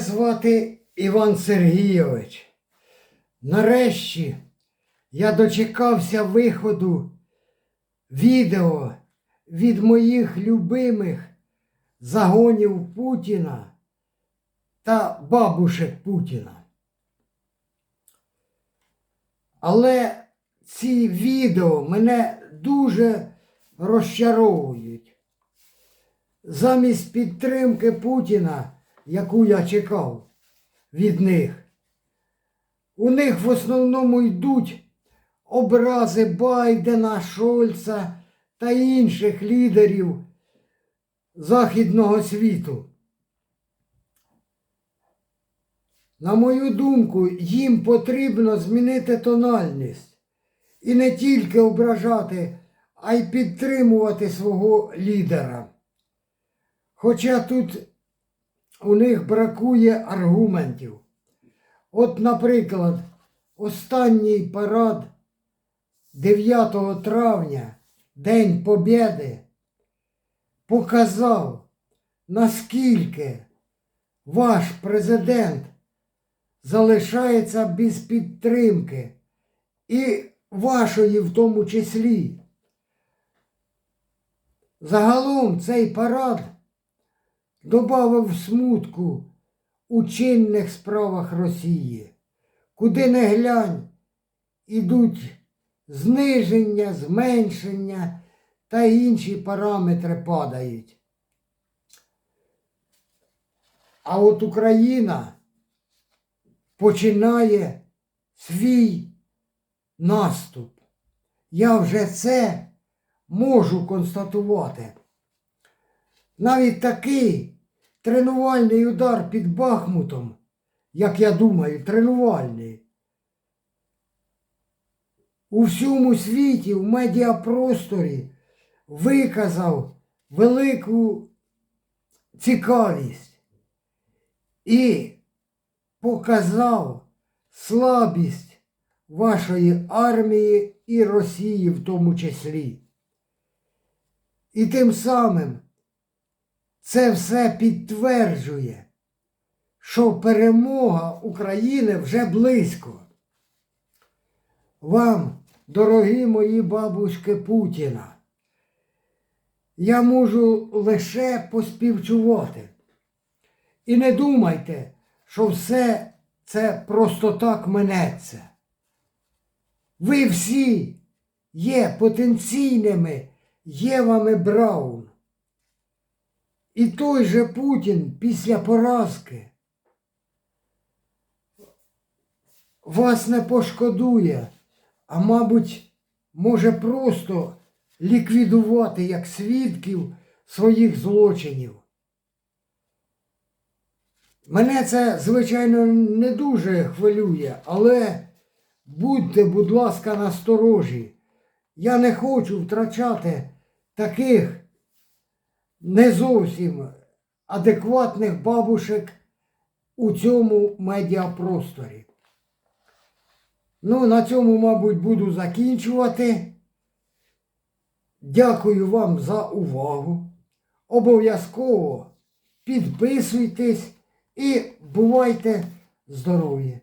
звати Іван Сергійович. Нарешті я дочекався виходу відео від моїх любимих загонів Путіна та бабушек Путіна. Але ці відео мене дуже розчаровують. Замість підтримки Путіна, яку я чекав від них, у них в основному йдуть образи Байдена, Шольца та інших лідерів Західного світу. На мою думку, їм потрібно змінити тональність і не тільки ображати, а й підтримувати свого лідера. Хоча тут у них бракує аргументів. От, наприклад, останній парад 9 травня, День Побєди, показав, наскільки ваш президент залишається без підтримки і вашої в тому числі. Загалом цей парад добавив смутку у чинних справах Росії, куди не глянь, ідуть зниження, зменшення та інші параметри падають. А от Україна починає свій наступ. Я вже це можу констатувати. Навіть такий тренувальний удар під Бахмутом, як я думаю, тренувальний. У всьому світі, в медіапросторі виказав велику цікавість і показав слабість вашої армії і Росії в тому числі. І тим самим це все підтверджує, що перемога України вже близько. Вам, дорогі мої бабушки Путіна, я можу лише поспівчувати. І не думайте, що все це просто так минеться. Ви всі є потенційними Євами Браун. І той же Путін після поразки вас не пошкодує, а мабуть, може просто ліквідувати як свідків своїх злочинів. Мене це, звичайно, не дуже хвилює, але будьте, будь ласка, насторожі. Я не хочу втрачати таких не зовсім адекватних бабушек у цьому медіапросторі. Ну, на цьому, мабуть, буду закінчувати. Дякую вам за увагу. Обов'язково підписуйтесь і бувайте здорові!